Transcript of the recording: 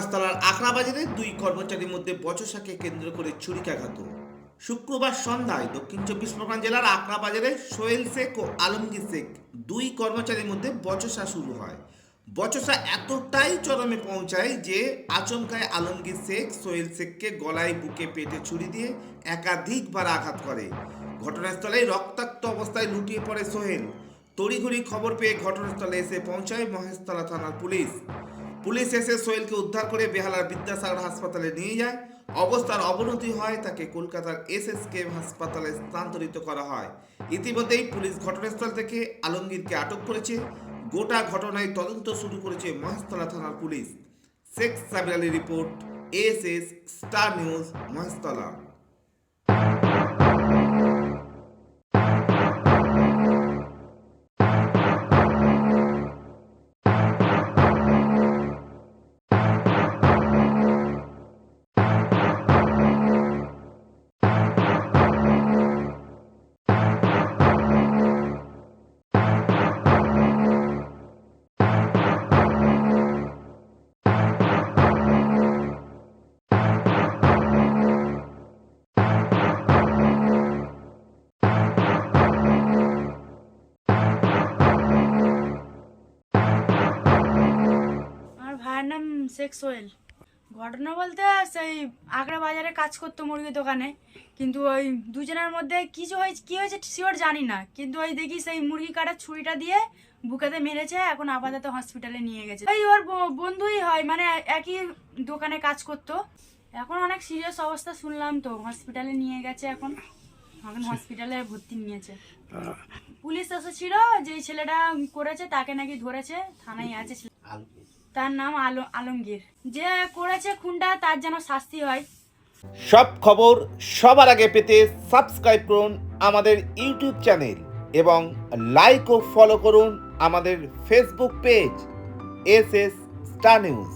মহেশতলার আখড়াবাজারে দুই কর্মচারীর মধ্যে বচসাকে কেন্দ্র করে ছুরিকাঘাত। শুক্রবার সন্ধ্যায় দক্ষিণ চব্বিশ পরগনা জেলার আখড়াবাজারে সোহেল শেখ ও আলমগীর শেখ দুই কর্মচারীর মধ্যে বচসা শুরু হয়। বচসা এতটাই চরমে পৌঁছায় যে আচমকায় আলমগীর শেখ সোহেল শেখকে গলায় বুকে পেটে ছুরি দিয়ে একাধিকবার আঘাত করে। ঘটনাস্থলে রক্তাক্ত অবস্থায় লুটিয়ে পড়ে সোহেল। তড়িঘড়ি খবর পেয়ে ঘটনাস্থলে এসে পৌঁছায় মহেশতলা থানার পুলিশ। পুলিশ এসে সোহেলকে উদ্ধার করে বেহালার বিদ্যাসাগর হাসপাতালে নিয়ে যায়। অবস্থার অবনতি হয় তাকে কলকাতার এসএসকে হাসপাতালে স্থানান্তরিত করা হয়। ইতিমধ্যেই পুলিশ ঘটনাস্থল থেকে আলমগীরকে আটক করেছে। গোটা ঘটনায় তদন্ত শুরু করেছে মহেশতলা থানার police. Sheikh Sabir Ali report S star news, Maheshtala. ভাইয়ের ওয়েল। ঘটনা বলতে সেই আগ্রা বাজারে কাজ করতো মুরগির দোকানে। কিন্তু ওই দুজনের মধ্যে কিছু হয়েছে কী হয়েছে শিওর জানি না। কিন্তু ওই দেখি সেই মুরগি কাটার ছুরিটা দিয়ে বুকেতে মেরেছে এখন আপাতত হসপিটালে নিয়ে গেছে। ওই ওর বন্ধুই হয় মানে একই দোকানে কাজ করতো। এখন অনেক সিরিয়াস অবস্থা শুনলাম তো হসপিটালে নিয়ে গেছে এখন। এখন হসপিটালে ভর্তি নিয়েছে। পুলিশ এসেছিল যে ছেলেটা করেছে তাকে নাকি ধরেছে থানায় আছে। তার নাম আলো আলমগীর। যে করেছে খুনটা তার যেন শাস্তি হয়। সব খবর সবার আগে পেতে সাবস্ক্রাইব করুন আমাদের ইউটিউব চ্যানেল এবং লাইক ও ফলো করুন আমাদের Facebook page S S star news.